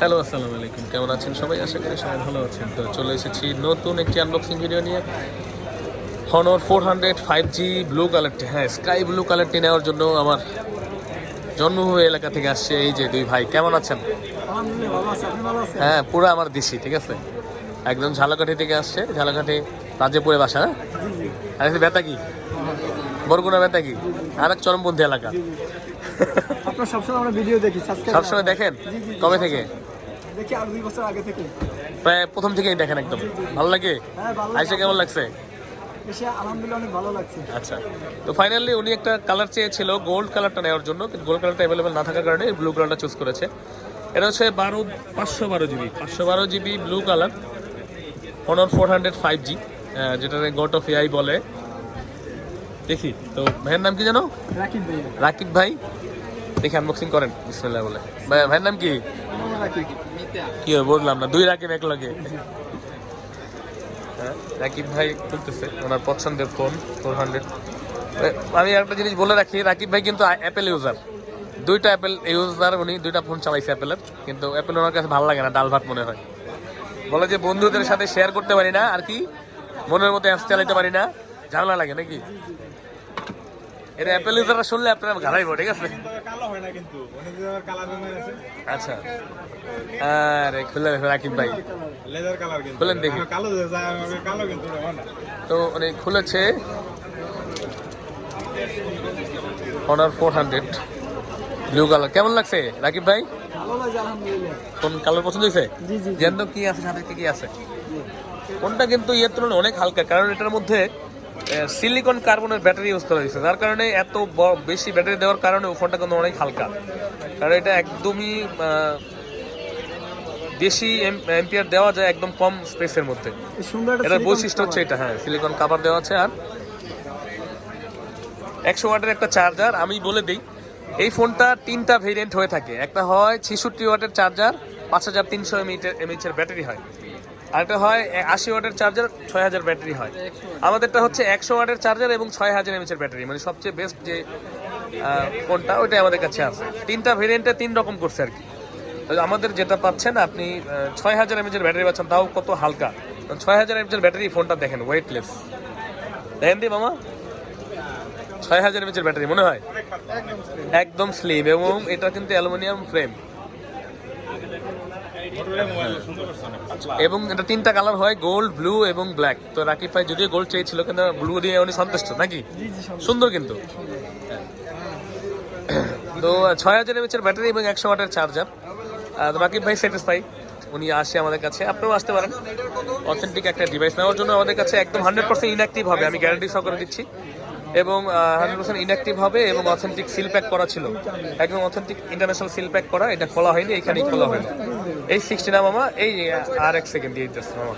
Hello আসসালামু আলাইকুম। কেমন আছেন সবাই? আশা করি সবাই ভালো আছেন। তো চলে এসেছি নতুন একটি আনবক্সিং ভিডিও নিয়ে। Honor four hundred five G blue কালারটি হ্যাঁ স্কাই ব্লু কালারটি নেওয়ার জন্য আমার জন্মভূমি এলাকা থেকে আসছে এই যে দুই ভাই। কেমন আছেন? হ্যাঁ পুরো আমার দেশি ঠিক আছে? একদম ঝালকাঠি থেকে আসছে। ঝালকাঠি রাজ্যপুরে বাসা হ্যাঁ? আর বেতাকি বরগুনা বেতাকি আর এক চরমপন্থী এলাকা। আপনার সবসময় আমরা ভিডিও দেখি সবসময় দেখেন। কবে থেকে? দেখি আর দুই বছর আগে থেকে। প্রায় প্রথম থেকেই দেখেন একদম। ভালো লাগে? হ্যাঁ আইসে কেমন লাগছে? এসে আলহামদুলিল্লাহ অনেক ভালো লাগছে। আচ্ছা। তো ফাইনালি উনি একটা কালার চেয়েছিল গোল্ড কালারটা নেওয়ার জন্য কিন্তু গোল্ড কালারটা অ্যাভেলেবেল না থাকার কারণে ব্লু কালারটা চুজ করেছে। এটা হচ্ছে বারো পাঁচশো বারো জিবি পাঁচশো বারো GB blue colour Honor four hundred five G যেটা গট অফ এআই বলে। দেখি তো ভাইয়ের নাম কি জানো রাকিব ভাই রাকিব ভাই। দেখি আনবক্সিং করেন। বিসমিল্লাহ বলে। ভাই ভাইয়ের নাম কি? কি বললাম না। দুই রাকিব এক লগে হ্যাঁ, রাকিব ভাই খুলতেছে। ওনার পছন্দের ফোন ফোর হান্ড্রেড আমি একটা জিনিস বলে রাখি রাকিব ভাই কিন্তু অ্যাপেল ইউজার দুইটা অ্যাপেল ইউজার উনি দুইটা ফোন চালাইছে অ্যাপেলের কিন্তু অ্যাপেল ওনার কাছে ভালো লাগে না ডাল ভাত মনে হয়। বলে যে বন্ধুদের সাথে শেয়ার করতে পারি না আর কি? মনের মতো অ্যাপস চালাইতে পারি না। ঝামেলা লাগে নাকি? এটা অ্যাপেল ইউজাররা শুনলে আপনারা ঘাড়াইব ঠিক আছে? কালো হয় না কিন্তু আচ্ছা। আরে খুলে দেখো রাকিব ভাই। লেদার কালার কিন্তু বলেন দেখি। কালো কালো কিন্তু তো উনি খুলেছে Honor four hundred blue colour কেমন লাগছে রাকিব ভাই? কোন কালার পছন্দ হয়েছে? জেন্দ কি আছে সাথে কি আছে। কোনটা কিন্তু ইয়ের তুলনায় অনেক হালকা কারণ এটার মধ্যে সিলিকন কার্বনের ব্যাটারি ইউজ করা হয়েছে। যার কারণে এত বেশি ব্যাটারি দেওয়ার কারণে ফোনটা কিন্তু অনেক হালকা। কারণ এটা একদমই বেশি এম্পিয়ার দেওয়া যায় একদম কম স্পেসের মধ্যে। এটার বৈশিষ্ট্য হচ্ছে এটা হ্যাঁ সিলিকন কাভার দেওয়া আছে আর একশো ওয়াটের একটা চার্জার আমি বলে দিই এই ফোনটা তিনটা ভেরিয়েন্ট হয়ে থাকে। একটা হয় ছেষট্টি ওয়াটের চার্জার পাঁচ হাজার তিনশো এমএইচের ব্যাটারি হয়। আরেকটা হয় আশি ওয়াটের চার্জার ছয় হাজার ব্যাটারি হয়। আমাদেরটা হচ্ছে একশো ওয়াটের চার্জার এবং ছয় হাজার এমএইচের ব্যাটারি। মানে সবচেয়ে বেস্ট যে ফোনটা ওইটাই আমাদের কাছে আছে। তিনটা ভেরিয়েন্টে তিন রকম করছে আর কি। আমাদের যেটা পাচ্ছেন আপনি ছয় হাজার এমএচের ব্যাটারি পাচ্ছেন তাও কত হালকা। ছয় হাজার এমএচের ব্যাটারি ফোনটা দেখেন ওয়েটলেস দেখেন দি মামা? ছয় হাজার এমএচের ব্যাটারি মনে হয়? একদম স্লিম এবং এটা কিন্তু অ্যালুমিনিয়াম ফ্রেম এবং এটা তিনটা কালার হয় গোল্ড ব্লু এবং ব্ল্যাক তো রাকিব ভাই যদিও গোল্ড চেয়েছিল কিন্তু ব্লু দিয়ে উনি সন্তুষ্ট নাকি। সুন্দর কিন্তু। তো ছয় হাজার এমএচের ব্যাটারি এবং একশো ওয়াটের চার্জার তো রাকিব ভাই স্যাটিসফাই উনি আসে আমাদের কাছে। আপনিও আসতে পারেন। অথেন্টিক একটা ডিভাইস নেওয়ার জন্য আমাদের কাছে একদম হান্ড্রেড পার্সেন্ট ইনঅ্যাক্টিভ হবে আমি গ্যারান্টি সহকারে দিচ্ছি। এবং হান্ড্রেড পার্সেন্ট ইনঅ্যাক্টিভ হবে এবং অথেন্টিক সিল প্যাক করা ছিল। একদম অথেন্টিক ইন্টারন্যাশনাল সিল প্যাক করা এটা খোলা হয়নি এখানেই খোলা হয়নি। এই সিক্সটি না মামা, এই আর এক সেকেন্ড দিয়ে দিতেছে মামা।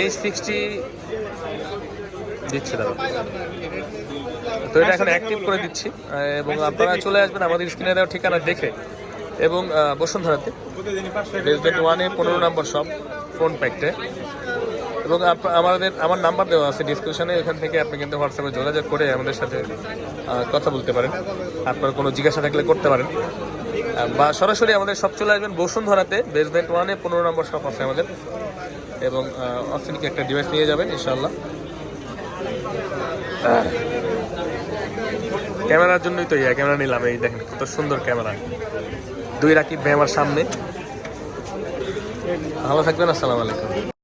এই সিক্সটি দিচ্ছে দাদা। তো এটা এখন অ্যাক্টিভ করে দিচ্ছি, এবং আপনারা চলে আসবেন আমাদের স্ক্রিনে দেওয়া ঠিকানা দেখে। এবং বসুন্ধরাতে। রেসিডেন্ট ওয়ানে পনেরো নম্বর সব ফোন প্যাকটে এবং আমাদের, আমার নাম্বার দেওয়া আছে ডিসক্রিপশনে এখান থেকে আপনি কিন্তু হোয়াটসঅ্যাপে যোগাযোগ করে আমাদের সাথে কথা বলতে পারেন। আপনার কোনো জিজ্ঞাসা থাকলে করতে পারেন। বা সরাসরি আমাদের সব চলে আসবেন বসুন্ধরাতে বেসমেন্ট ওয়ানে পনেরো নম্বর শপ আছে আমাদের। এবং অথেন্টিক একটা ডিভাইস নিয়ে যাবেন ইনশাল্লাহ ক্যামেরার জন্যই তো ইয়া, ক্যামেরা নিলাম, এই দেখেন কত সুন্দর ক্যামেরা। দুই রাকিব ভাই আমার সামনে। ভালো থাকবেন, আসসালামু আলাইকুম।